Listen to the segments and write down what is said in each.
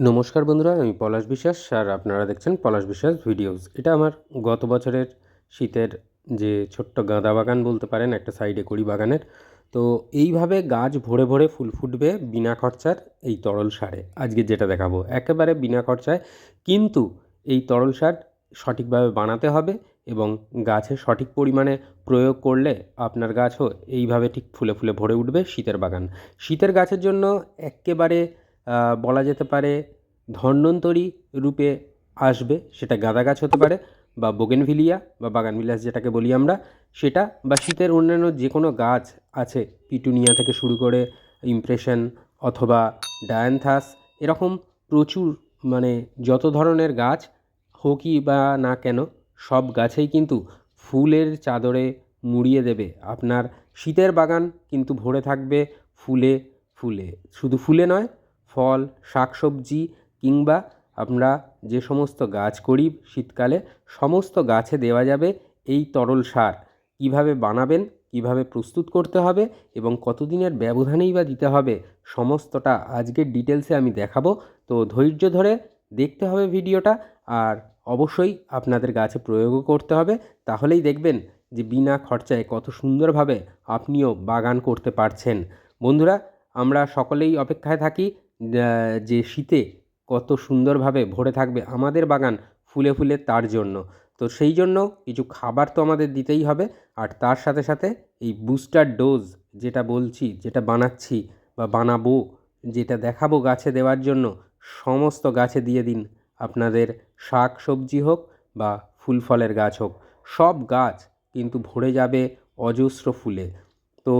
নমস্কার বন্ধুরা আমি পলাশ বিশ্বাস আর আপনারা দেখছেন পলাশ বিশ্বাস ভিডিওস। এটা আমার গত বছরের শীতের যে ছোট্ট গাঁদা বাগান বলতে পারেন একটা সাইডে করি বাগানের। তো এইভাবে গাছ ভরে ভরে ফুল ফুটবে বিনা খরচার এই তরল সারে। আজকে যেটা দেখাবো একেবারে বিনা খরচায় কিন্তু এই তরল সার সঠিকভাবে বানাতে হবে এবং গাছে সঠিক পরিমাণে প্রয়োগ করলে আপনার গাছও এইভাবে ঠিক ফুলে ফুলে ভরে উঠবে শীতের বাগান। শীতের গাছের জন্য এক্কেবারে আহ, বলা যেতে পারে ধন্বন্তরী রূপে আসবে। সেটা গাঁদা গাছ হতে পারে বা বোগেনভিলিয়া বা বাগানবিলাস যেটাকে বলি আমরা, সেটা বা শীতের অন্যান্য যে কোনো গাছ আছে, পিটুনিয়া থেকে শুরু করে ইমপ্রেশন অথবা ডায়ান্থাস, এরকম প্রচুর মানে যত ধরনের গাছ হোকই বা না কেন, সব গাছেই কিন্তু ফুলের চাদরে মুড়িয়ে দেবে। আপনার শীতের বাগান কিন্তু ভরে থাকবে ফুলে ফুলে। শুধু ফুলে নয় ফল, শাকসবজি কিংবা আমরা যে সমস্ত গাছ করি শীতকালে, সমস্ত গাছে দেওয়া যাবে এই তরল সার। কীভাবে বানাবেন, কীভাবে প্রস্তুত করতে হবে এবং কতদিনের ব্যবধানেই বা দিতে হবে সমস্তটা আজকের ডিটেলসে আমি দেখাবো। তো ধৈর্য ধরে দেখতে হবে ভিডিওটা আর অবশ্যই আপনাদের গাছে প্রয়োগও করতে হবে। তাহলেই দেখবেন যে বিনা খরচায় কত সুন্দরভাবে আপনিও বাগান করতে পারছেন। বন্ধুরা, আমরা সকলেই অপেক্ষায় থাকি। যে শীতে কত সুন্দরভাবে ভরে থাকবে আমাদের বাগান ফুলে ফুলে তার জন্য। তো সেই জন্য কিছু খাবার তো আমাদের দিতেই হবে। আর তার সাথে সাথে এই বুস্টার ডোজ যেটা বলছি, যেটা বানাচ্ছি বা বানাবো, যেটা দেখাবো গাছে দেওয়ার জন্য, সমস্ত গাছে দিয়ে দিন। আপনাদের শাক সবজি হোক বা ফুল ফলের গাছ হোক, সব গাছ কিন্তু ভরে যাবে অজস্র ফুলে। তো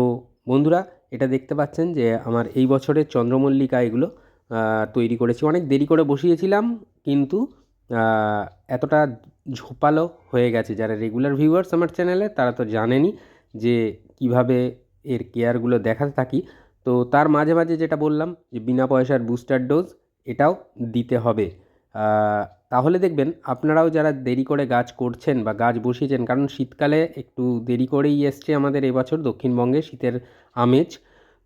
বন্ধুরা এটা দেখতে পাচ্ছেন যে আমার এই বছরের চন্দ্রমল্লিকা এগুলো তৈরি করেছি। অনেক দেরি করে বসিয়েছিলাম, কিন্তু এতটা ঝোপালো হয়ে গেছে। যারা রেগুলার ভিউয়ার্স আমার চ্যানেলে তারা তো জানেনই যে কীভাবে এর কেয়ারগুলো দেখাতে থাকি। তো তার মাঝে মাঝে যেটা বললাম যে বিনা পয়সার বুস্টার ডোজ এটাও দিতে হবে। তাহলে দেখবেন আপনারাও যারা দেরি করে গাছ করছেন বা গাছ বসিয়েছেন, কারণ শীতকালে একটু দেরি করেই এসছে আমাদের এবছর দক্ষিণবঙ্গে শীতের আমেজ।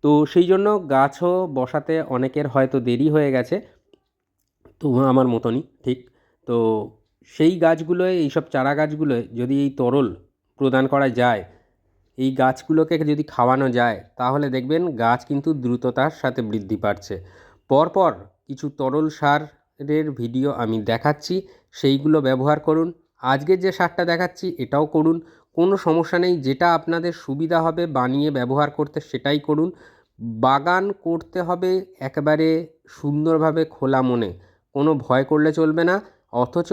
তো সেই জন্য গাছও বসাতে অনেকের হয়তো দেরি হয়ে গেছে, তো আমার মতনই ঠিক। তো সেই গাছগুলোয়, এইসব চারা গাছগুলোয় যদি এই তরল প্রদান করা যায়, এই গাছগুলোকে যদি খাওয়ানো যায়, তাহলে দেখবেন গাছ কিন্তু দ্রুততার সাথে বৃদ্ধি পাচ্ছে। পরপর কিছু তরল সারের ভিডিও আমি দেখাচ্ছি, সেইগুলো ব্যবহার করুন। আজকের যে সারটা দেখাচ্ছি, এটাও করুন। কোনো সমস্যা নেই, যেটা আপনাদের সুবিধা হবে বানিয়ে ব্যবহার করতে সেটাই করুন। বাগান করতে হবে একেবারে সুন্দরভাবে খোলা মনে, কোনো ভয় করলে চলবে না। অথচ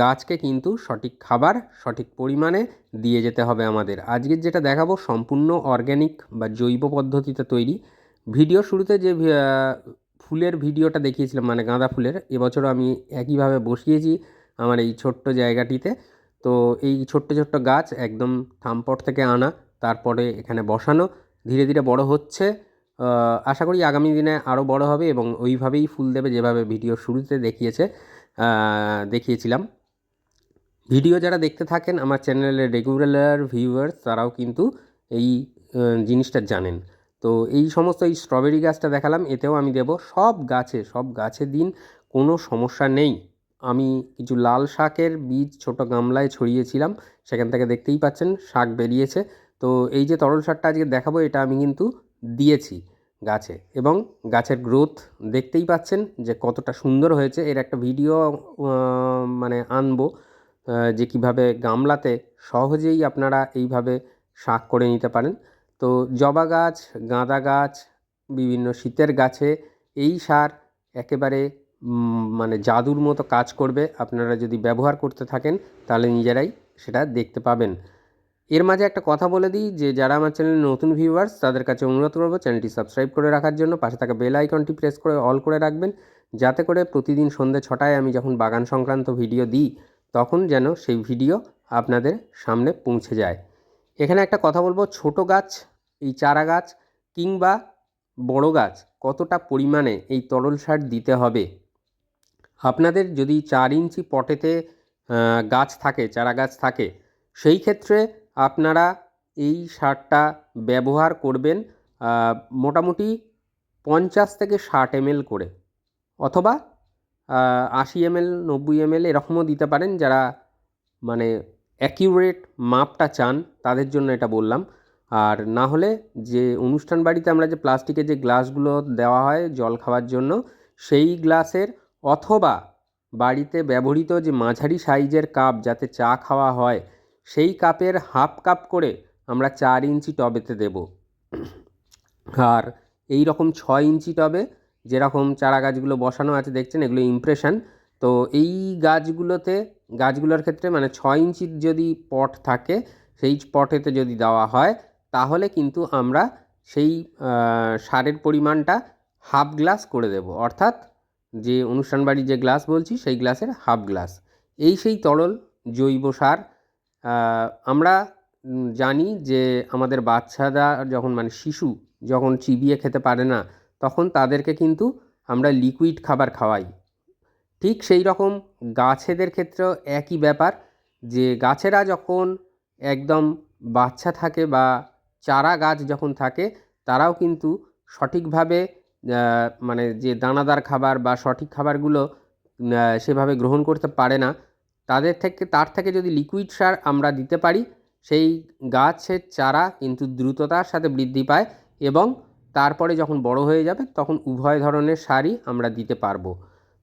গাছকে কিন্তু সঠিক খাবার, সঠিক পরিমাণে দিয়ে যেতে হবে আমাদের। আজকের যেটা দেখাবো, সম্পূর্ণ অর্গ্যানিক বা জৈব পদ্ধতিতে তৈরি। ভিডিও শুরুতে যে ফুলের ভিডিওটা দেখিয়েছিলাম মানে গাঁদা ফুলের। এবছরও আমি একইভাবে বসিয়েছি আমার এই ছোট্ট জায়গাটিতে। তো এই ছোট্ট ছোট্ট গাছ একদম থামপট থেকে আনা, তারপরে এখানে বসানো, ধীরে ধীরে বড় হচ্ছে। আশা করি আগামী দিনে আরও বড় হবে এবং ওইভাবেই ফুল দেবে যেভাবে ভিডিও শুরুতে দেখিয়েছে দেখিয়েছিলাম। ভিডিও যারা দেখতে থাকেন, আমার চ্যানেলের রেগুলার ভিউয়ার্স, তারাও কিন্তু এই জিনিসটা জানেন। তো এই সমস্ত এই স্ট্রবেরি গাছটা দেখালাম, এতেও আমি দেব সব গাছে সব গাছে দিন কোনো সমস্যা নেই। আমি কিছু লাল শাকের বীজ ছোট গামলায় ছড়িয়েছিলাম, সেখান থেকে দেখতেই পাচ্ছেন শাক বেরিয়েছে। তো এই যে তরল সারটা আজকে দেখাবো, এটা আমি কিন্তু দিয়েছি গাছে এবং গাছের গ্রোথ দেখতেই পাচ্ছেন যে কতটা সুন্দর হয়েছে। এর একটা ভিডিও মানে আনব যে কীভাবে গামলাতে সহজেই আপনারা এইভাবে শাক করে নিতে পারেন। তো জবা গাছ, গাঁদা গাছ, বিভিন্ন শীতের গাছে এই সার একেবারে মানে জাদুর মতো কাজ করবে। আপনারা যদি ব্যবহার করতে থাকেন, তাহলে নিজেরাই সেটা দেখতে পাবেন। এর মাঝে একটা কথা বলে দিই যে, যারা আমার চ্যানেলে নতুন ভিউয়ার্স তাদের কাছে অনুরোধ করব চ্যানেলটি সাবস্ক্রাইব করে রাখার জন্য। পাশে থাকা বেল আইকনটি প্রেস করে অল করে রাখবেন। যাতে করে প্রতিদিন সন্ধ্যে ছটায় আমি যখন বাগান সংক্রান্ত ভিডিও দিই, তখন যেন সেই ভিডিও আপনাদের সামনে পৌঁছে যায়। এখানে একটা কথা বলব, ছোট গাছ, এই চারা গাছ কিংবা বড় গাছ কতটা পরিমাণে এই তরল সার দিতে হবে? আপনাদের যদি চার ইঞ্চি পটেতে গাছ থাকে, চারা গাছ থাকে, সেই ক্ষেত্রে আপনারা এই সারটা ব্যবহার করবেন মোটামুটি পঞ্চাশ থেকে ষাট এমএল করে অথবা আশি এমএল, নব্বই এমএল এরকমও দিতে পারেন যারা মানে অ্যাকিউরেট মাপটা চান, তাদের জন্য এটা বললাম। আর না হলে যে অনুষ্ঠান বাড়িতে আমরা যে প্লাস্টিকের যে গ্লাসগুলো দেওয়া হয় জল খাওয়ার জন্য, সেই গ্লাসের অথবা বাড়িতে ব্যবহৃত যে মাঝারি সাইজের কাপ যাতে চা খাওয়া হয়, সেই কাপের হাফ কাপ করে আমরা চার ইঞ্চি টবেতে দেবো। আর এই রকম ছয় ইঞ্চি টবে যেরকম চারা গাছগুলো বসানো আছে, দেখছেন এগুলো ইমপ্রেশন তো এই গাছগুলোতে, গাছগুলোর ক্ষেত্রে মানে ছয় ইঞ্চির যদি পট থাকে, সেই পটেতে যদি দেওয়া হয়, তাহলে কিন্তু আমরা সেই সারের পরিমাণটা হাফ গ্লাস করে দেবো। অর্থাৎ যে অনুষ্ঠান বাড়ির যে গ্লাস বলছি, সেই গ্লাসের হাফ গ্লাস। এই সেই তরল জৈব সার আমরা জানি যে আমাদের বাচ্চারা যখন মানে শিশু যখন চিবিয়ে খেতে পারে না, তখন তাদেরকে কিন্তু আমরা লিকুইড খাবার খাওয়াই। ঠিক সেই রকম গাছেদের ক্ষেত্রেও একই ব্যাপার যে গাছেরা যখন একদম বাচ্চা থাকে বা চারা গাছ যখন থাকে, তারাও কিন্তু সঠিকভাবে মানে যে দানাদার খাবার বা সঠিক খাবারগুলো সেভাবে গ্রহণ করতে পারে না, তাদের থেকে, তার থেকে যদি লিকুইড সার আমরা দিতে পারি, সেই গাছের চারা কিন্তু দ্রুততার সাথে বৃদ্ধি পায় এবং তারপরে যখন বড় হয়ে যাবে, তখন উভয় ধরনের সারই আমরা দিতে পারব।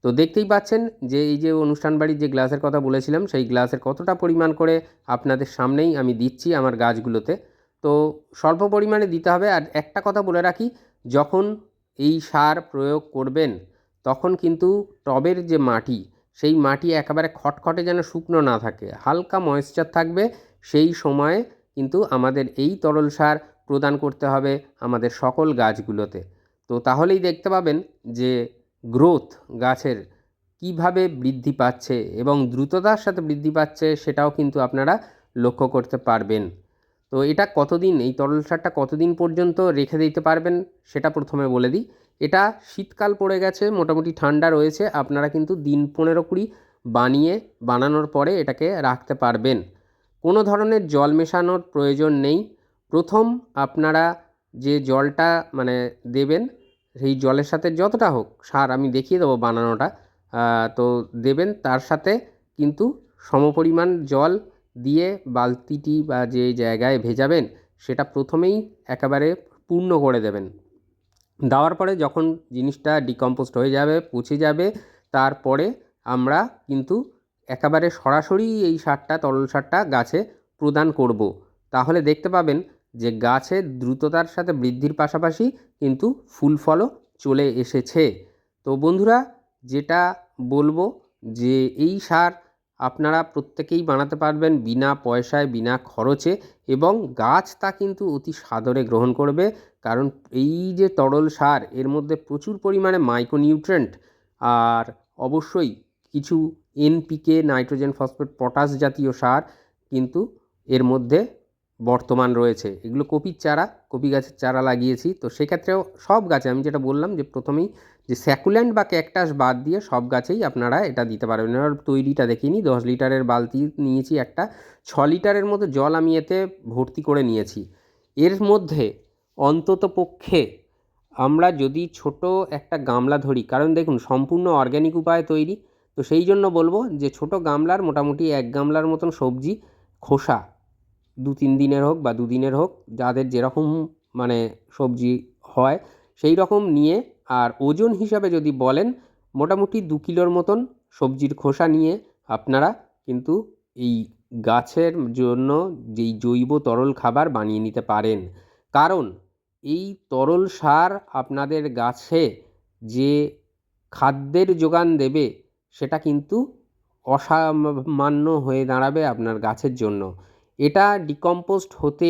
তো দেখতেই পাচ্ছেন যে এই যে অনুষ্ঠান বাড়ির যে গ্লাসের কথা বলেছিলাম, সেই গ্লাসের কতটা পরিমাণ করে আপনাদের সামনেই আমি দিচ্ছি আমার গাছগুলোতে। তো স্বল্প পরিমাণে দিতে হবে। আর একটা কথা বলে রাখি, যখন এই সার প্রয়োগ করবেন, তখন কিন্তু টবের যে মাটি, সেই মাটি একেবারে খটখটে যেন শুকনো না থাকে। হালকা ময়েশ্চার থাকবে, সেই সময়ে কিন্তু আমাদের এই তরল সার প্রদান করতে হবে আমাদের সকল গাছগুলোতে। তো তাহলেই দেখতে পাবেন যে গ্রোথ গাছের কীভাবে বৃদ্ধি পাচ্ছে এবং দ্রুততার সাথে বৃদ্ধি পাচ্ছে সেটাও কিন্তু আপনারা লক্ষ্য করতে পারবেন। তো এটা কতদিন, এই তরল সারটা কতদিন পর্যন্ত রেখে দিতে পারবেন সেটা প্রথমে বলে দিই। এটা শীতকাল পড়ে গেছে, মোটামুটি ঠান্ডা রয়েছে, আপনারা কিন্তু দিন পনেরো কুড়ি বানিয়ে বানানোর পরে এটাকে রাখতে পারবেন। কোনো ধরনের জল মেশানোর প্রয়োজন নেই। প্রথম আপনারা যে জলটা মানে দেবেন সেই জলের সাথে যতটা হোক সার আমি দেখিয়ে দেবো বানানোটা তো দেবেন তার সাথে কিন্তু সমপরিমাণ জল দিয়ে বালতিটি বা যে জায়গায় ভেজাবেন সেটা প্রথমেই একেবারে পূর্ণ করে দেবেন। দেওয়ার পরে যখন জিনিসটা ডিকম্পোস্ট হয়ে যাবে, পচে যাবে, তারপরে আমরা কিন্তু একেবারে সরাসরি এই সারটা, তরল সারটা গাছে প্রদান করব। তাহলে দেখতে পাবেন যে গাছের দ্রুততার সাথে বৃদ্ধির পাশাপাশি কিন্তু ফুল ফলও চলে এসেছে। তো বন্ধুরা, যেটা বলব যে এই সার আপনারা প্রত্যেকেই বানাতে পারবেন বিনা পয়সায়, বিনা খরচে এবং গাছ তা কিন্তু অতি সাদরে গ্রহণ করবে। কারণ এই যে তরল সার, এর মধ্যে প্রচুর পরিমাণে মাইক্রোনিউট্রেন্ট আর অবশ্যই কিছু এনপিকে নাইট্রোজেন, ফসফেট, পটাশ জাতীয় সার কিন্তু এর মধ্যে বর্তমান রয়েছে। এগুলো কপির চারা, কপি গাছের চারা লাগিয়েছি। তো সেক্ষেত্রেও সব গাছে, আমি যেটা বললাম যে প্রথমেই যে স্যাকুল্যান্ড বা ক্যাকটাস বাদ দিয়ে সব গাছেই আপনারা এটা দিতে পারবেন। এবার তৈরিটা দেখিনি, দশ লিটারের বালতি নিয়েছি একটা। ছ লিটারের মতো জল আমি এতে ভর্তি করে নিয়েছি। এর মধ্যে অন্তত পক্ষে আমরা যদি ছোট একটা গামলা ধরি, কারণ দেখুন সম্পূর্ণ অর্গ্যানিক উপায়ে তৈরি, তো সেই জন্য বলব যে ছোট গামলার মোটামুটি এক গামলার মতন সবজি খোসা দু তিন দিনের হোক বা দুদিনের হোক, যাদের যেরকম মানে সবজি হয় সেই রকম নিয়ে আর ওজন হিসাবে যদি বলেন, মোটামুটি দু কিলোর মতন সবজির খোসা নিয়ে আপনারা কিন্তু এই গাছের জন্য যেই জৈব তরল খাবার বানিয়ে নিতে পারেন। কারণ এই তরল সার আপনাদের গাছে যে খাদ্যের যোগান দেবে, সেটা কিন্তু অসামান্য হয়ে দাঁড়াবে আপনার গাছের জন্য। এটা ডিকম্পোস্ট হতে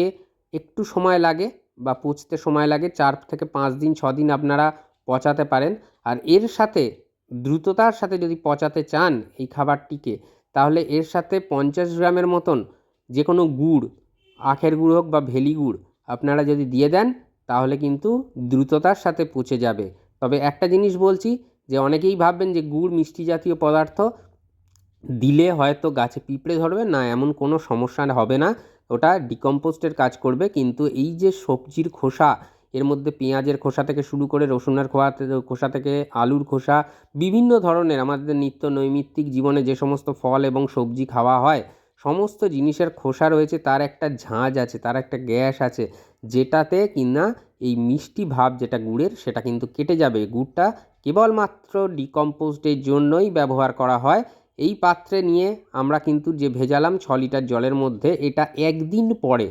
একটু সময় লাগে বা পচতে সময় লাগে, চার থেকে পাঁচ দিন, ছ দিন আপনারা পচাতে পারেন। আর এর সাথে, দ্রুততার সাথে যদি পচাতে চান এই খাবারটিকে, তাহলে এর সাথে পঞ্চাশ গ্রামের মতন যে কোনো গুড়, আখের গুড় হোক বা ভেলি গুড় আপনারা যদি দিয়ে দেন, তাহলে কিন্তু দ্রুততার সাথে পচে যাবে। তবে একটা জিনিস বলছি, যে অনেকেই ভাববেন যে গুড় মিষ্টি জাতীয় পদার্থ দিলে হয়তো গাছে পিঁপড়ে ধরবে, না এমন কোনো সমস্যা হবে না। ওটা ডিকম্পোস্টের কাজ করবে, কিন্তু এই যে সবজির খোসা, এর মধ্যে পেঁয়াজের খোসা থেকে শুরু করে রসুনের খোয়া, খোসা থেকে আলুর খোসা, বিভিন্ন ধরনের আমাদের নিত্য নৈমিত্তিক জীবনে যে সমস্ত ফল এবং সবজি খাওয়া হয়, সমস্ত জিনিসের খোসা রয়েছে, তার একটা ঝাঁজ আছে, তার একটা গ্যাস আছে, যেটাতে কিনা এই মিষ্টি ভাব যেটা গুড়ের, সেটা কিন্তু কেটে যাবে। গুড়টা কেবলমাত্র ডিকম্পোস্টের জন্যই ব্যবহার করা হয় এই পাত্রে নিয়ে আমরা কিন্তু যে ভেজালাম ছ লিটার জলের মধ্যে, এটা একদিন পরে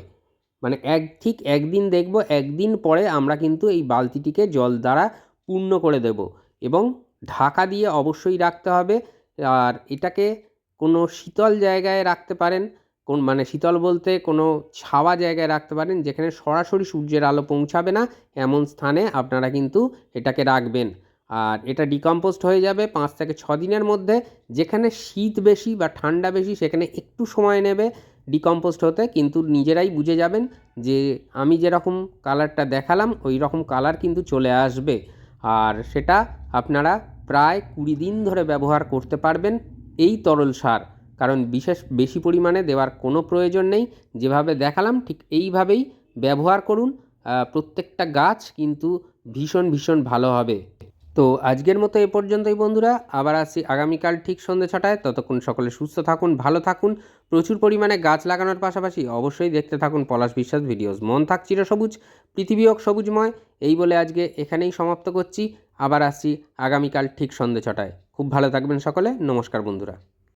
মানে এক, ঠিক একদিন দেখব, একদিন পরে আমরা কিন্তু এই বালতিটিকে জল দ্বারা পূর্ণ করে দেব এবং ঢাকা দিয়ে অবশ্যই রাখতে হবে। আর এটাকে কোনো শীতল জায়গায় রাখতে পারেন, কোন মানে শীতল বলতে কোনো ছাওয়া জায়গায় রাখতে পারেন, যেখানে সরাসরি সূর্যের আলো পৌঁছাবে না, এমন স্থানে আপনারা কিন্তু এটাকে রাখবেন। আর এটা ডিকম্পোস্ট হয়ে যাবে পাঁচ থেকে ছ দিনের মধ্যে। যেখানে শীত বেশি বা ঠান্ডা বেশি, সেখানে একটু সময় নেবে ডিকম্পোস্ট হতে। কিন্তু নিজেরাই বুঝে যাবেন যে আমি যেরকম কালারটা দেখালাম ওই রকম কালার কিন্তু চলে আসবে। আর সেটা আপনারা প্রায় কুড়ি দিন ধরে ব্যবহার করতে পারবেন এই তরল সার। কারণ বিশেষ বেশি পরিমাণে দেওয়ার কোনো প্রয়োজন নেই। যেভাবে দেখালাম, ঠিক এইভাবেই ব্যবহার করুন। প্রত্যেকটা গাছ কিন্তু ভীষণ ভীষণ ভালো হবে। তো আজকের মতো এ পর্যন্তই বন্ধুরা। আবার আসছি আগামীকাল ঠিক সন্ধ্যে ছটায়। ততক্ষণ সকলে সুস্থ থাকুন, ভালো থাকুন। প্রচুর পরিমাণে গাছ লাগানোর পাশাপাশি অবশ্যই দেখতে থাকুন পলাশ বিশ্বাস ভিডিওস। মন থাক চিরসবুজ পৃথিবী হোক সবুজময়। এই বলে আজকে এখানেই সমাপ্ত করছি। আবার আসছি আগামীকাল ঠিক সন্ধ্যে ছটায়। খুব ভালো থাকবেন সকলে। নমস্কার বন্ধুরা।